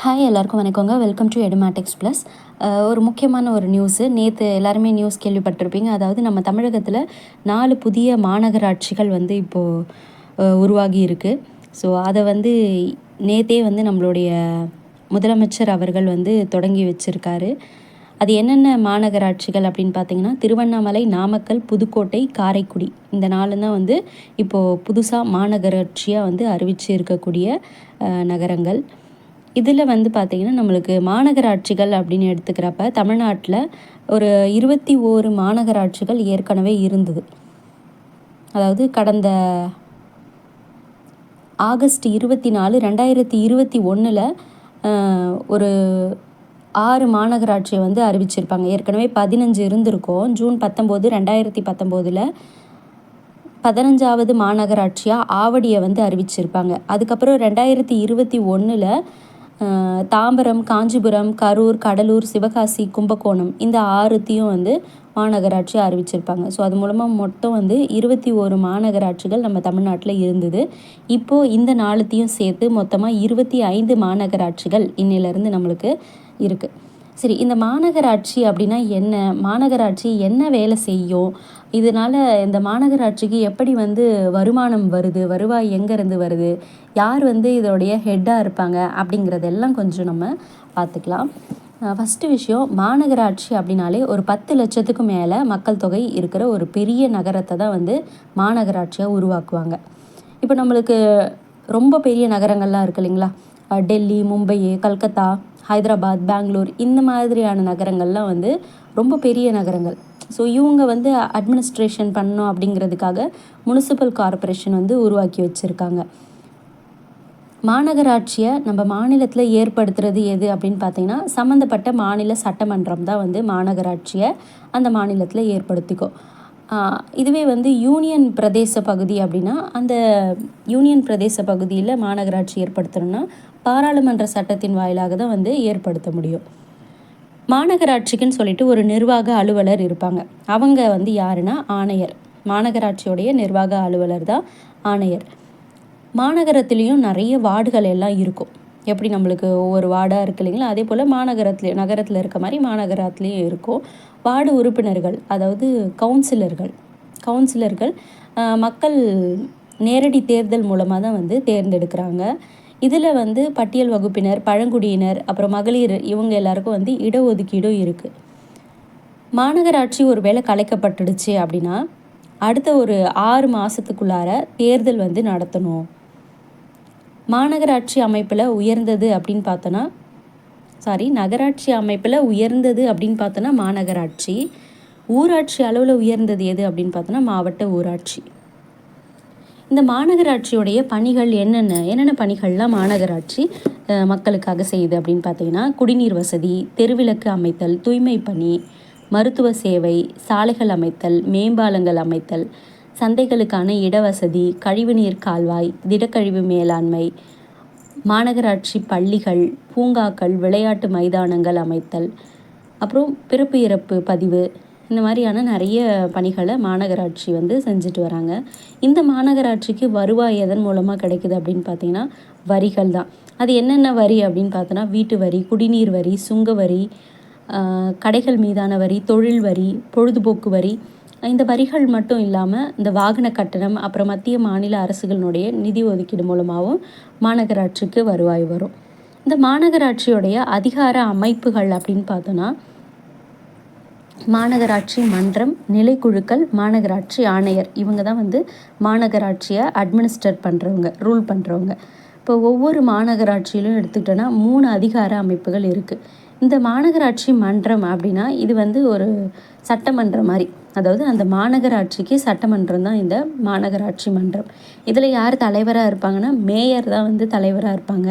Hi எல்லாருக்கும் வணக்கங்க. Welcome to Edumatics plus ஒரு முக்கியமான ஒரு நியூஸு நேற்று எல்லாருமே நியூஸ் கேள்விப்பட்டிருப்பீங்க. அதாவது நம்ம தமிழகத்தில் நாலு புதிய மாநகராட்சிகள் வந்து இப்போது உருவாகி இருக்குது ஸோ அதை வந்து நேற்றே வந்து நம்மளுடைய முதலமைச்சர் அவர்கள் வந்து தொடங்கி வச்சுருக்காரு. அது என்னென்ன மாநகராட்சிகள் அப்படின்னு பார்த்தீங்கன்னா திருவண்ணாமலை நாமக்கல் புதுக்கோட்டை காரைக்குடி. இந்த நாலு தான் வந்து இப்போது புதுசாக மாநகராட்சியாக வந்து அறிவிச்சு இருக்கக்கூடிய நகரங்கள். இதில் வந்து பார்த்திங்கன்னா நம்மளுக்கு மாநகராட்சிகள் அப்படின்னு எடுத்துக்கிறப்ப தமிழ்நாட்டில் ஒரு இருபத்தி ஓரு மாநகராட்சிகள் ஏற்கனவே இருந்தது. அதாவது கடந்த ஆகஸ்ட் இருபத்தி நாலு ரெண்டாயிரத்தி இருபத்தி ஒன்றில் ஒரு ஆறு மாநகராட்சியை வந்து அறிவிச்சிருப்பாங்க. ஏற்கனவே பதினஞ்சு இருந்திருக்கும். ஜூன் பத்தொம்போது ரெண்டாயிரத்தி பத்தொம்போதில் பதினஞ்சாவது மாநகராட்சியாக ஆவடியை வந்து அறிவிச்சிருப்பாங்க. அதுக்கப்புறம் ரெண்டாயிரத்தி இருபத்தி ஒன்றில் தாம்பரம் காஞ்சிபுரம் கரூர் கடலூர் சிவகாசி கும்பகோணம் இந்த ஆறுத்தையும் வந்து மாநகராட்சி அறிவிச்சிருப்பாங்க. ஸோ அது மூலமாக மொத்தம் வந்து இருபத்தி ஒரு மாநகராட்சிகள் நம்ம தமிழ்நாட்டில் இருந்தது. இப்போது இந்த நாலுத்தையும் சேர்த்து மொத்தமாக இருபத்தி ஐந்து மாநகராட்சிகள் இன்னிலேருந்து நம்மளுக்கு இருக்குது சரி இந்த மாநகராட்சி அப்படின்னா என்ன? மாநகராட்சி என்ன வேலை செய்யும்? இதனால் இந்த மாநகராட்சிக்கு எப்படி வந்து வருமானம் வருது? வருவாய் எங்கேருந்து வருது? யார் வந்து இதோடைய ஹெட்டாக இருப்பாங்க? அப்படிங்கிறதெல்லாம் கொஞ்சம் நம்ம பார்த்துக்கலாம். ஃபஸ்ட்டு விஷயம் மாநகராட்சி அப்படின்னாலே ஒரு பத்து லட்சத்துக்கு மேலே மக்கள் தொகை இருக்கிற ஒரு பெரிய நகரத்தை தான் வந்து மாநகராட்சியாக உருவாக்குவாங்க. இப்போ நம்மளுக்கு ரொம்ப பெரிய நகரங்கள்லாம் இருக்கு இல்லைங்களா? டெல்லி மும்பை கல்கத்தா ஹைதராபாத் பெங்களூர் இந்த மாதிரியான நகரங்கள்லாம் வந்து ரொம்ப பெரிய நகரங்கள். ஸோ இவங்க வந்து அட்மினிஸ்ட்ரேஷன் பண்ணணும் அப்படிங்கிறதுக்காக முனிசிபல் கார்ப்பரேஷன் வந்து உருவாக்கி வச்சுருக்காங்க. மாநகராட்சியை நம்ம மாநிலத்தில் ஏற்படுத்துறது எது அப்படின்னு பார்த்தீங்கன்னா சம்மந்தப்பட்ட மாநில சட்டமன்றம் தான் வந்து மாநகராட்சியை அந்த மாநிலத்தில் ஏற்படுத்திக்கும். இதுவே வந்து யூனியன் பிரதேச பகுதி அப்படின்னா அந்த யூனியன் பிரதேச பகுதியில் மாநகராட்சி ஏற்படுத்தணும்னா பாராளுமன்ற சட்டத்தின் வாயிலாக தான் வந்து ஏற்படுத்த முடியும். மாநகராட்சிக்குன்னு சொல்லிட்டு ஒரு நிர்வாக அலுவலர் இருப்பாங்க. அவங்க வந்து யாருன்னா ஆணையர். மாநகராட்சியோடைய நிர்வாக அலுவலர் தான் ஆணையர். மாநகரத்துலேயும் நிறைய வார்டுகள் எல்லாம் இருக்கும். எப்படி நம்மளுக்கு ஒவ்வொரு வார்டாக இருக்கு இல்லைங்களா? அதே போல் மாநகரத்தில் நகரத்தில் இருக்க மாதிரி மாநகரத்துலேயும் இருக்கும். வார்டு உறுப்பினர்கள் அதாவது கவுன்சிலர்கள் கவுன்சிலர்கள் மக்கள் நேரடி தேர்தல் மூலமாக தான் வந்து தேர்ந்தெடுக்கிறாங்க. இதில் வந்து பட்டியல் வகுப்பினர் பழங்குடியினர் அப்புறம் மகளிர் இவங்க எல்லாருக்கும் வந்து இடஒதுக்கீடும் இருக்குது மாநகராட்சி ஒரு வேளை கலைக்கப்பட்டுடுச்சு அப்படின்னா அடுத்த ஒரு ஆறு மாதத்துக்குள்ளார தேர்தல் வந்து நடத்தணும். மாநகராட்சி அமைப்பில் உயர்ந்தது அப்படின்னு பார்த்தோன்னா சாரி நகராட்சி அமைப்பில் உயர்ந்தது அப்படின்னு பார்த்தோன்னா மாநகராட்சி. ஊராட்சி அளவில் உயர்ந்தது எது அப்படின்னு பார்த்தோன்னா மாவட்ட ஊராட்சி. இந்த மாநகராட்சியுடைய பணிகள் என்னென்ன என்னென்ன பணிகள்லாம் மாநகராட்சி அஹ், மக்களுக்காக செய்யுது அப்படின்னு பார்த்தீங்கன்னா குடிநீர் வசதி தெருவிளக்கு அமைத்தல் தூய்மை பணி மருத்துவ சேவை சாலைகள் அமைத்தல் மேம்பாலங்கள் அமைத்தல் சந்தைகளுக்கான இடவசதி கழிவுநீர் கால்வாய் திடக்கழிவு மேலாண்மை மாநகராட்சி பள்ளிகள் பூங்காக்கள் விளையாட்டு மைதானங்கள் அமைத்தல் அப்புறம் பிறப்பு இறப்பு பதிவு இந்த மாதிரியான நிறைய பணிகளை மாநகராட்சி வந்து செஞ்சுட்டு வராங்க. இந்த மாநகராட்சிக்கு வருவாய் எதன் மூலமாக கிடைக்குது அப்படின்னு பார்த்தீங்கன்னா வரிகள் தான். அது என்னென்ன வரி அப்படின்னு பார்த்தோன்னா வீட்டு வரி குடிநீர் வரி சுங்க வரி கடைகள் மீதான வரி தொழில் வரி பொழுதுபோக்கு வரி இந்த வரிகள் மட்டும் இல்லாமல் இந்த வாகன கட்டணம் அப்புறம் மத்திய மாநில அரசுகளினுடைய நிதி ஒதுக்கீடு மூலமாகவும் மாநகராட்சிக்கு வருவாய் வரும். இந்த மாநகராட்சியுடைய அதிகார அமைப்புகள் அப்படின்னு பார்த்தோன்னா மாநகராட்சி மன்றம் நிலைக்குழுக்கள் மாநகராட்சி ஆணையர். இவங்க தான் வந்து மாநகராட்சியை அட்மினிஸ்டர் பண்ணுறவங்க ரூல் பண்ணுறவங்க இப்போ ஒவ்வொரு மாநகராட்சியிலும் எடுத்துக்கிட்டோன்னா மூணு அதிகார அமைப்புகள் இருக்குது இந்த மாநகராட்சி மன்றம் அப்படின்னா இது வந்து ஒரு சட்டமன்றம் மாதிரி. அதாவது அந்த மாநகராட்சிக்கு சட்டமன்றம் தான் இந்த மாநகராட்சி மன்றம். இதில் யார் தலைவராக இருப்பாங்கன்னா மேயர் தான் வந்து தலைவராக இருப்பாங்க.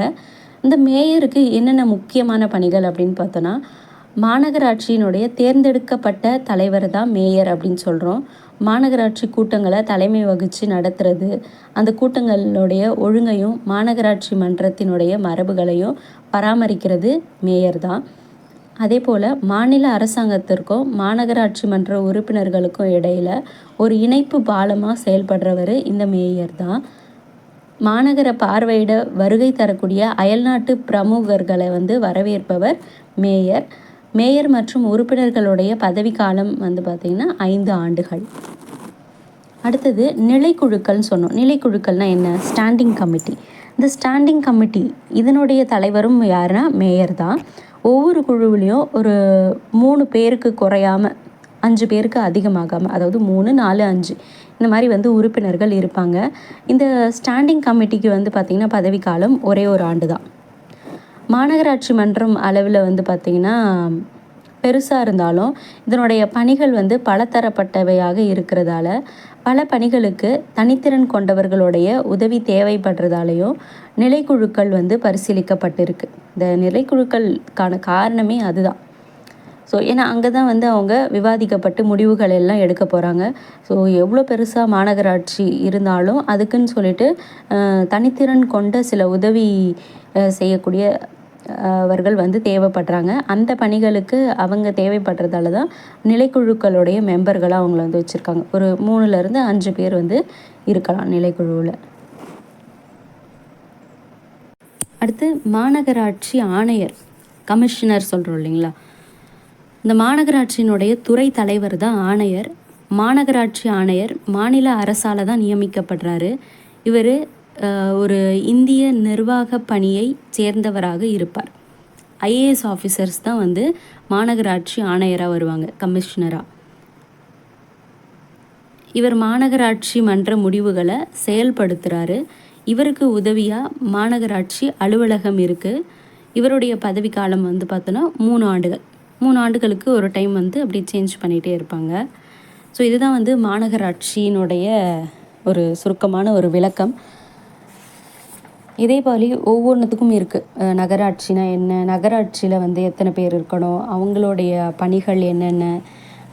இந்த மேயருக்கு என்னென்ன முக்கியமான பணிகள் அப்படின்னு பார்த்தோன்னா மாநகராட்சியினுடைய தேர்ந்தெடுக்கப்பட்ட தலைவர் தான் மேயர் அப்படின்னு சொல்கிறோம் மாநகராட்சி கூட்டங்களை தலைமை வகித்து நடத்துறது. அந்த கூட்டங்களுடைய ஒழுங்கையும் மாநகராட்சி மன்றத்தினுடைய மரபுகளையும் பராமரிக்கிறது மேயர் தான். அதே போல் மாநில அரசாங்கத்திற்கும் மாநகராட்சி மன்ற உறுப்பினர்களுக்கும் இடையில் ஒரு இணைப்பு பாலமாக செயல்படுறவர் இந்த மேயர் தான். மாநகர பார்வையிட வருகை தரக்கூடிய அயல்நாட்டு பிரமுகர்களை வந்து வரவேற்பவர் மேயர். மேயர் மற்றும் உறுப்பினர்களுடைய பதவிக்காலம் வந்து பார்த்திங்கன்னா ஐந்து ஆண்டுகள். அடுத்தது நிலைக்குழுக்கள்னு சொன்னோம். நிலைக்குழுக்கள்னால் என்ன? ஸ்டாண்டிங் கமிட்டி இந்த ஸ்டாண்டிங் கமிட்டி இதனுடைய தலைவரும் யாருன்னா? மேயர் தான். ஒவ்வொரு குழுவிலையும் ஒரு மூணு பேருக்கு குறையாமல் அஞ்சு பேருக்கு அதிகமாகாமல் அதாவது மூணு நாலு அஞ்சு இந்த மாதிரி வந்து உறுப்பினர்கள் இருப்பாங்க. இந்த ஸ்டாண்டிங் கமிட்டிக்கு வந்து பார்த்திங்கன்னா பதவிக்காலம் ஒரே ஒரு ஆண்டு தான். மாநகராட்சி மன்றம் அளவில் வந்து பார்த்திங்கன்னா பெருசாக இருந்தாலும் இதனுடைய பணிகள் வந்து பலதரப்பட்டவையாக இருக்கிறதால பல பணிகளுக்கு தனித்திறன் கொண்டவர்களுடைய உதவி தேவைப்படுறதாலையும் நிலைக்குழுக்கள் வந்து பரிசீலிக்கப்பட்டிருக்கு. இந்த நிலைக்குழுக்களுக்கான காரணமே அதுதான். ஸோ ஏன்னா அங்கே தான் வந்து அவங்க விவாதிக்கப்பட்டு முடிவுகள் எல்லாம் எடுக்க போகிறாங்க ஸோ எவ்வளோ பெருசாக மாநகராட்சி இருந்தாலும் அதுக்குன்னு சொல்லிட்டு தனித்திறன் கொண்ட சில உதவி செய்யக்கூடிய அவர்கள் வந்து தேவைப்படுறாங்க. அந்த பணிகளுக்கு அவங்க தேவைப்படுறதால தான் நிலைக்குழுக்களுடைய மெம்பர்களாக அவங்கள வந்து வச்சுருக்காங்க. ஒரு மூணுலேருந்து அஞ்சு பேர் வந்து இருக்கலாம் நிலைக்குழுவில். அடுத்து மாநகராட்சி ஆணையர் கமிஷனர் சொல்கிறோம் இல்லைங்களா? இந்த மாநகராட்சியினுடைய துறை தலைவர் தான் ஆணையர். மாநகராட்சி ஆணையர் மாநில அரசால் தான் நியமிக்கப்படுறாரு. இவர் ஒரு இந்திய நிர்வாக பணியை சேர்ந்தவராக இருப்பார். ஐஏஎஸ் ஆஃபீஸர்ஸ் தான் வந்து மாநகராட்சி ஆணையராக வருவாங்க கமிஷனராக இவர் மாநகராட்சி மன்ற முடிவுகளை செயல்படுத்துகிறாரு இவருக்கு உதவியாக மாநகராட்சி அலுவலகம் இருக்குது இவருடைய பதவி காலம் வந்து பார்த்தோன்னா மூணு ஆண்டுகள். மூணு ஆண்டுகளுக்கு ஒரு டைம் வந்து அப்படி சேஞ்ச் பண்ணிகிட்டே இருப்பாங்க. ஸோ இதுதான் வந்து மாநகராட்சியினுடைய ஒரு சுருக்கமான ஒரு விளக்கம். இதே போல ஒவ்வொன்றுத்துக்கும் இருக்குது நகராட்சினா என்ன? நகராட்சியில் வந்து எத்தனை பேர் இருக்கணும்? அவங்களுடைய பணிகள் என்னென்ன?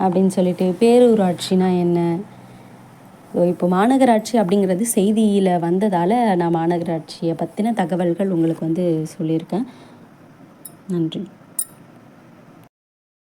அப்படின்னு சொல்லிட்டு பேரூராட்சினா என்ன? இப்போ மாநகராட்சி அப்படிங்கிறது செய்தியில் வந்ததால் நான் மாநகராட்சியை பற்றின தகவல்கள் உங்களுக்கு வந்து சொல்லியிருக்கேன். நன்றி.